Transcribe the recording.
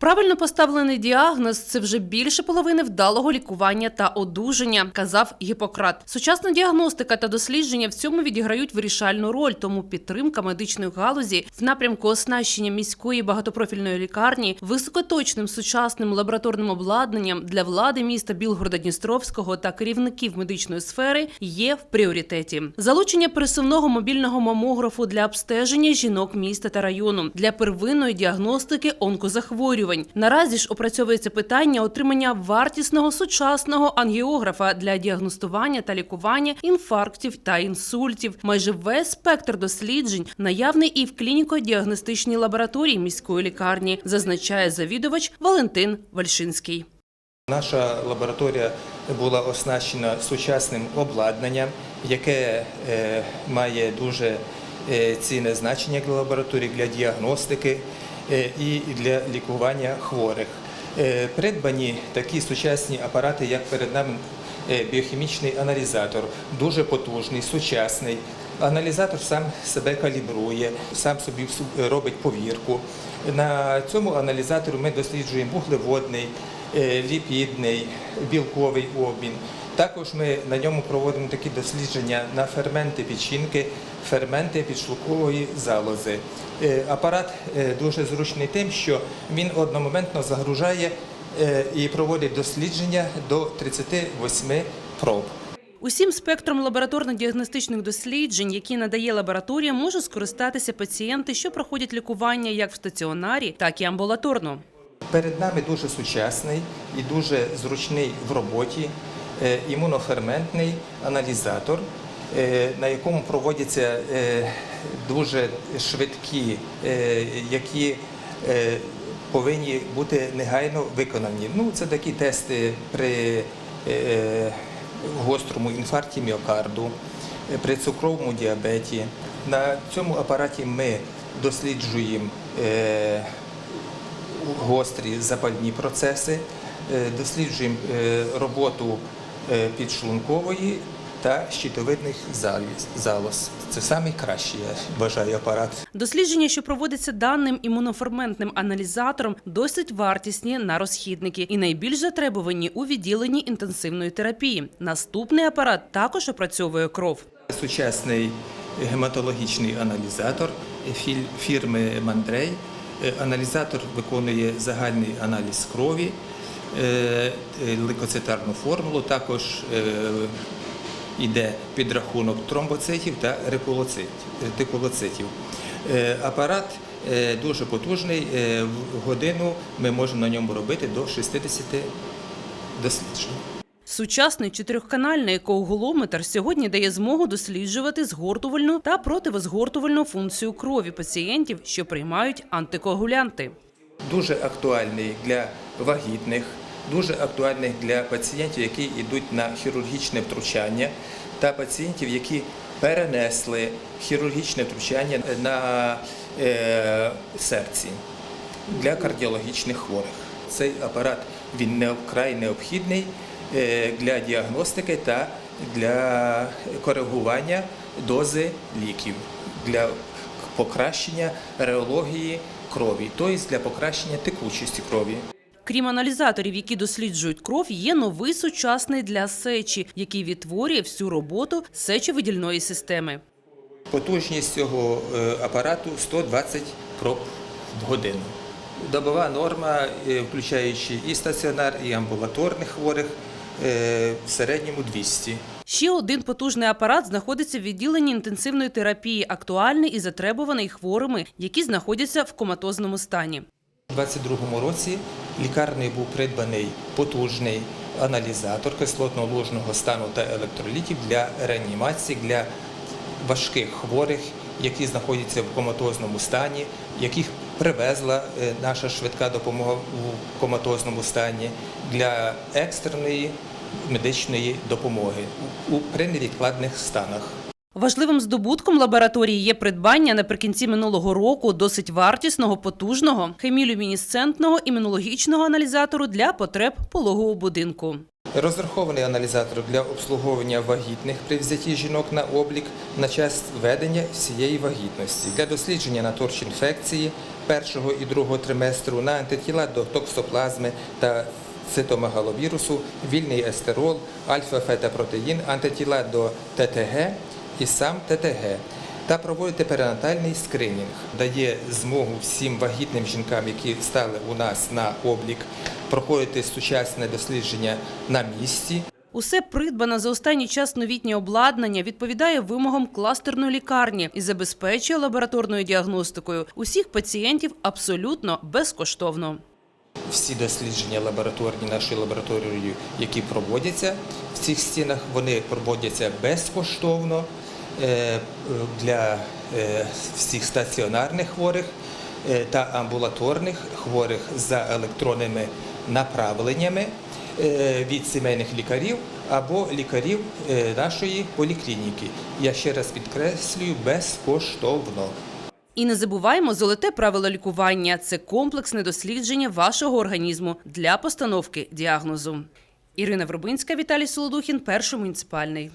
Правильно поставлений діагноз це вже більше половини вдалого лікування та одужання, казав Гіппократ. Сучасна діагностика та дослідження в цьому відіграють вирішальну роль, тому підтримка медичної галузі в напрямку оснащення міської багатопрофільної лікарні високоточним сучасним лабораторним обладнанням для влади міста Білгорода-Дністровського та керівників медичної сфери є в пріоритеті. Залучення пересувного мобільного мамографу для обстеження жінок міста та району для первинної діагностики онкозахворювань. Наразі ж опрацьовується питання отримання вартісного сучасного ангіографа для діагностування та лікування інфарктів та інсультів. Майже весь спектр досліджень наявний і в клініко-діагностичній лабораторії міської лікарні, зазначає завідувач Валентин Вальшинський. Наша лабораторія була оснащена сучасним обладнанням, яке е, має дуже е, цінне значення для лабораторії, для діагностики і для лікування хворих. Е, Придбані такі сучасні апарати, як перед нами е, біохімічний аналізатор, дуже потужний, сучасний. Аналізатор сам себе калібрує, сам собі робить повірку. На цьому аналізатору ми досліджуємо вуглеводний, е, ліпідний, білковий обмін. Також ми на ньому проводимо такі дослідження на ферменти печінки, ферменти підшлукової залози. Е, Апарат е, дуже зручний тим, що він одномоментно загружає е, і проводить дослідження до 38 проб. Усім спектром лабораторно-діагностичних досліджень, які надає лабораторія, можуть скористатися пацієнти, що проходять лікування як в стаціонарі, так і амбулаторно. Перед нами дуже сучасний і дуже зручний в роботі імуноферментний аналізатор, е, на якому проводяться е, дуже швидкі, е, які е, повинні бути негайно виконані. Ну, це такі тести при е, гострому інфаркті міокарду, е, при цукровому діабеті. На цьому апараті ми досліджуємо е, гострі запальні процеси, е, досліджуємо е, роботу е, підшлункової та щитовидних залоз. Це найкращий, я вважаю, апарат. Дослідження, що проводяться даним імуноферментним аналізатором, досить вартісні на розхідники і найбільш затребувані у відділенні інтенсивної терапії. Наступний апарат також опрацьовує кров. Сучасний гематологічний аналізатор фірми Мандрей. Е, Аналізатор виконує загальний аналіз крові, е, е, лейкоцитарну формулу, також е, йде підрахунок тромбоцитів та рекулоцит- ретикулоцитів. Е, Апарат е, дуже потужний. е, В годину ми можемо на ньому робити до 60 досліджень. Сучасний чотирьохканальний екоголометр сьогодні дає змогу досліджувати згортувальну та противозгортувальну функцію крові пацієнтів, що приймають антикоагулянти. дуже актуальний для вагітних, дуже актуальний для пацієнтів, які йдуть на хірургічне втручання, та пацієнтів, які перенесли хірургічне втручання на е, серці для кардіологічних хворих. Цей апарат він вкрай необхідний е, для діагностики та для коригування дози ліків, для покращення реології крові, тобто для покращення текучості крові. Крім аналізаторів, які досліджують кров, є новий сучасний для сечі, який відтворює всю роботу сечовидільної системи. Потужність цього е, апарату 120 проб в годину. Добова норма, е, включаючи і стаціонар, і амбулаторних хворих, е, в середньому 200. Ще один потужний апарат знаходиться в відділенні інтенсивної терапії, актуальний і затребуваний хворими, які знаходяться в коматозному стані. У 2022 році лікарнею був придбаний потужний аналізатор кислотно-ложного стану та електролітів для реанімації для важких хворих, які знаходяться в коматозному стані, яких привезла е, наша швидка допомога в коматозному стані для екстреної медичної допомоги у при невідкладних станах. Важливим здобутком лабораторії є придбання наприкінці минулого року досить вартісного, потужного хемілюмінесцентного імунологічного аналізатору для потреб пологового будинку. Розрахований аналізатор для обслуговування вагітних при взятті жінок на облік на час ведення всієї вагітності для дослідження на торч інфекції, першого і другого триместру на антитіла до токсоплазми та цитомегаловірусу, вільний естерол, альфа-фетопротеїн, антитіла до ТТГ і сам ТТГ. Та проводити перинатальний скринінг, дає змогу всім вагітним жінкам, які стали у нас на облік, проходити сучасне дослідження на місці. Усе придбане за останній час новітнє обладнання відповідає вимогам кластерної лікарні і забезпечує лабораторною діагностикою усіх пацієнтів абсолютно безкоштовно. Всі дослідження лабораторні нашою лабораторією, які проводяться в цих стінах, вони проводяться безкоштовно для е, всіх стаціонарних хворих е, та амбулаторних хворих за електронними направленнями е, від сімейних лікарів або лікарів е, нашої поліклініки. Я ще раз підкреслюю, безкоштовно. І не забуваємо золоте правило лікування це комплексне дослідження вашого організму для постановки діагнозу. Ірина Вробинська, Віталій Солодухін, перший муніципальний.